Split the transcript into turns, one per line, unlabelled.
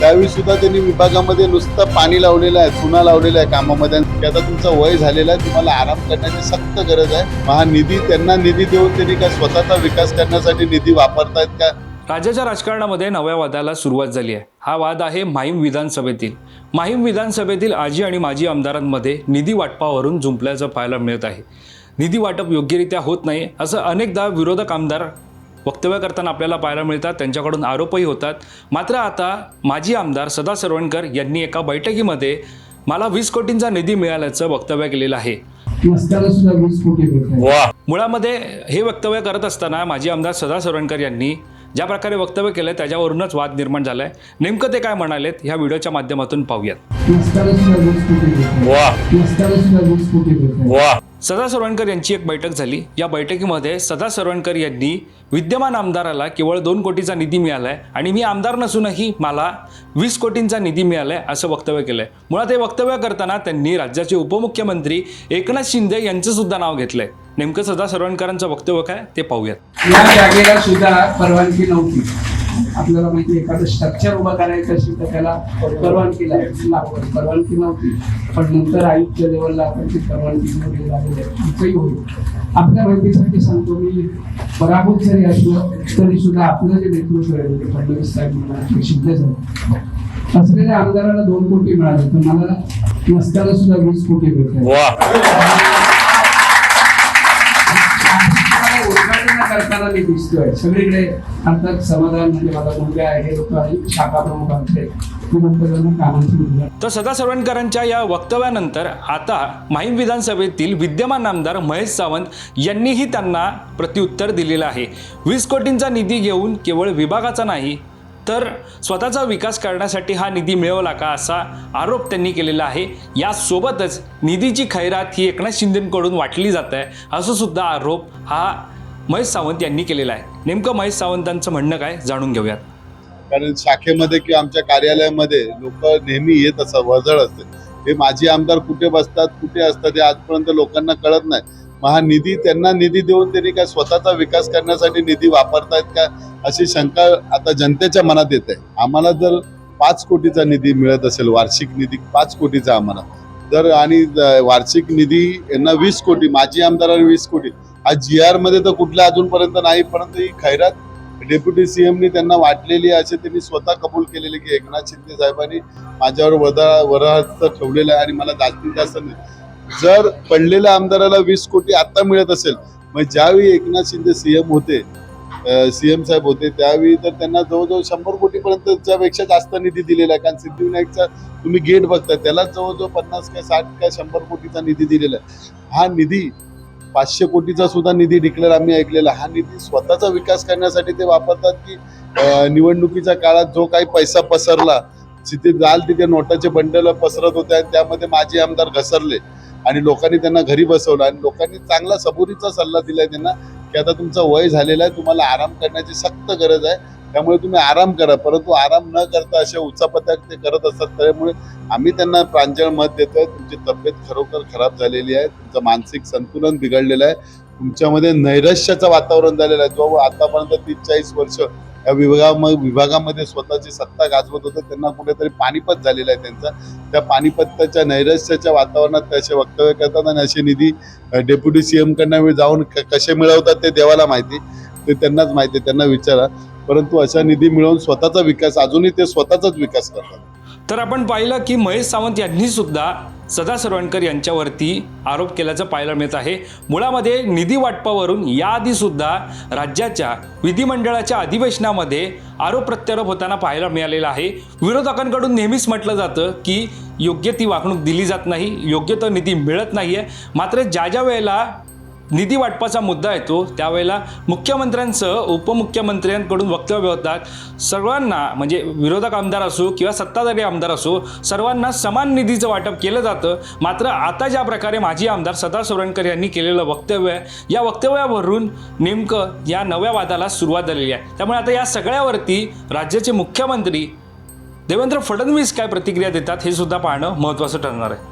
त्यावेळी सुद्धा त्यांनी विभागामध्ये नुसतं पाणी लावलेलं आहे चुना लावलेला आहे कामामध्ये. की आता तुमचं वय झालेलं आहे तुम्हाला आराम करण्याची सक्त गरज आहे. मग हा निधी त्यांना निधी देऊन त्यांनी काय स्वतःचा विकास करण्यासाठी निधी वापरतायत का?
राज्याच्या राजकारणामध्ये नव्या वादाला सुरुवात झाली आहे. हा वाद आहे माहीम विधानसभेतील. माहीम विधानसभेतील आजी आणि माजी आमदारांमध्ये निधी वाटपावरून जुंपल्याचं पाहायला मिळत आहे. निधी वाटप योग्यरित्या होत नाही असं अनेकदा विरोधक आमदार वक्तव्य करताना आपल्याला पाहायला मिळतात त्यांच्याकडून आरोपही होतात. मात्र आता माजी आमदार सदा सरवणकर यांनी एका बैठकीमध्ये मला वीस कोटींचा निधी मिळाल्याचं वक्तव्य केलेलं आहे. मुळामध्ये हे वक्तव्य करत असताना माजी आमदार सदा सरवणकर यांनी ज्या प्रकारे वक्तव्य केलं त्याच्यावरूनच वाद निर्माण झालाय. नेमकं ते काय म्हणालेत ह्या व्हिडिओच्या माध्यमातून पाहूयात. सदा सरवणकर यांची एक बैठक झाली. या बैठकीमध्ये सदा सरवणकर यांनी विद्यमान आमदाराला केवळ दोन कोटीचा निधी मिळाला आहे आणि मी आमदार नसूनही मला वीस कोटींचा निधी मिळाला आहे असं वक्तव्य केलं आहे मुळात हे वक्तव्य करताना त्यांनी राज्याचे उपमुख्यमंत्री एकनाथ शिंदे यांचं सुद्धा नाव घेतलंय. नेमकं सदा सरवणकरांचं वक्तव्य काय ते पाहूयात.
या जागेला सुद्धा परवानगी नव्हती. आपल्याला माहिती एखादं स्ट्रक्चर उभं करायचं असेल तर त्याला परवानगी लाग- लागते परवानगी नव्हती. पण नंतर आयुक्त लेवलला आपण ती परवानगी मिळवली झालेली आहे. तिचंही होईल. आपल्या माहितीसाठी सांगतो मी पराभूत जरी असलं तरी सुद्धा आपलं जे नेतृत्व आहे म्हणजे फडणवीस साहेब म्हणा शिंदे साहेब असलेल्या आमदाराला दोन कोटी मिळाले तर मला नसताना सुद्धा वीस कोटी उद्घाटन करताना मी दिसतोय. सगळीकडे अर्थात समाधान म्हणजे माझा मुलगा आहे आणि शाखा प्रमुख आमचे.
तर सदा सरवणकरांच्या या वक्तव्यानंतर आता माहीम विधानसभेतील विद्यमान आमदार महेश सावंत यांनीही त्यांना प्रत्युत्तर दिलेलं आहे. वीस कोटींचा निधी घेऊन केवळ विभागाचा नाही तर स्वतःचा विकास करण्यासाठी हा निधी मिळवला का असा आरोप त्यांनी केलेला आहे. यासोबतच निधीची खैरात ही एकनाथ शिंदेकडून वाटली जात आहे असं सुद्धा आरोप हा महेश सावंत यांनी केलेला आहे. नेमकं महेश सावंतांचं म्हणणं काय जाणून घेऊयात.
कारण शाखेमध्ये किंवा आमच्या कार्यालयामध्ये लोक नेहमी येत असतात वजळ असते. हे माजी आमदार कुठे बसतात कुठे असतात हे आजपर्यंत लोकांना कळत नाही. मग हा निधी त्यांना निधी देऊन त्यांनी काय स्वतःचा विकास करण्यासाठी निधी वापरतायत का अशी शंका आता जनतेच्या मनात येते आम्हाला जर पाच कोटीचा निधी मिळत असेल वार्षिक निधी पाच कोटीचा आम्हाला जर आणि वार्षिक निधी यांना वीस कोटी माजी आमदारांना वीस कोटी हा जी आरमध्ये तर कुठल्या अजूनपर्यंत नाही परंतु ही खैरात डेप्युटी सीएमनी त्यांना वाटलेली आहे असे त्यांनी स्वतः कबूल केलेले की एकनाथ शिंदे साहेबांनी माझ्यावर वदा वरहस्त ठेवलेलं आहे आणि मला जास्तीत जास्त नाही. जर पडलेल्या आमदाराला वीस कोटी आत्ता मिळत असेल मग ज्यावेळी एकनाथ शिंदे सीएम होते सीएम साहेब होते त्यावेळी तर त्यांना जवळजवळ शंभर कोटीपर्यंतच्या पेक्षा जास्त निधी दिलेला आहे. कारण सिद्धिविनायकचा तुम्ही गेट बघता त्याला जवळजवळ पन्नास काय साठ काय शंभर कोटीचा निधी दिलेला आहे. हा निधी पाचशे कोटीचा सुद्धा निधी डिक्लेअर आम्ही ऐकलेला हा निधी स्वतःचा विकास करण्यासाठी ते वापरतात की निवडणुकीच्या काळात जो काही पैसा पसरला जिथे जाल तिथे नोटाचे बंडल पसरत होते आणि त्यामध्ये माजी आमदार घसरले आणि लोकांनी त्यांना घरी बसवलं आणि लोकांनी चांगला सबुरीचा सल्ला दिलाय त्यांना की आता तुमचं वय झालेलं आहे तुम्हाला आराम करण्याची सक्त गरज आहे. त्यामुळे तुम्ही आराम करा. परंतु आराम न करता अशा उचापत्या ते करत असतात. त्यामुळे आम्ही त्यांना प्रांजळ मत देतोय. तुमची तब्येत खरोखर खराब झालेली आहे. तुमचं मानसिक संतुलन बिघडलेलं आहे. तुमच्यामध्ये नैराश्याचं वातावरण झालेलं आहे. जो आतापर्यंत तीस चाळीस वर्ष या विभागाम विभागामध्ये स्वतःची सत्ता गाजवत होतं. त्यांना कुठेतरी पानिपत झालेलं आहे त्यांचा. त्या पानिपत्याच्या नैराश्याच्या वातावरणात ते असे वक्तव्य करतात आणि असे निधी डेप्युटी सी एमकडनं जाऊन क- कसे मिळवतात ते देवाला माहिती. ते त्यांनाच माहिती आहे, त्यांना विचारा. परंतु अशा निधी मिळवून स्वतःचा विकास अजूनही ते स्वतःचाच विकास करतात.
तर आपण पाहिलं की महेश सावंत यांनी सुद्धा सदा सरवणकर यांच्यावरती आरोप केल्याचं पाहायला मिळत आहे. मुळामध्ये निधी वाटपावरून याआधी सुद्धा राज्याच्या विधिमंडळाच्या अधिवेशनामध्ये आरोप प्रत्यारोप होताना पाहायला मिळालेला आहे. विरोधकांकडून नेहमीच म्हटलं जातं की योग्य ती वागणूक दिली जात नाही योग्य तो निधी मिळत नाही आहे मात्र ज्या ज्या वेळेला निधी वाटपाचा मुद्दा येतो त्यावेळेला मुख्यमंत्र्यांसह उपमुख्यमंत्र्यांकडून वक्तव्य होतात. सर्वांना म्हणजे विरोधक आमदार असो किंवा सत्ताधारी आमदार असो सर्वांना समान निधीचं वाटप केलं जातं. मात्र आता ज्या प्रकारे माजी आमदार सदा सोरणकर यांनी केलेलं वक्तव्य आहे या वक्तव्यावरून नेमकं या नव्या वादाला सुरुवात झालेली आहे. त्यामुळे आता या सगळ्यावरती राज्याचे मुख्यमंत्री देवेंद्र फडणवीस काय प्रतिक्रिया देतात हे सुद्धा पाहणं महत्त्वाचं ठरणार आहे.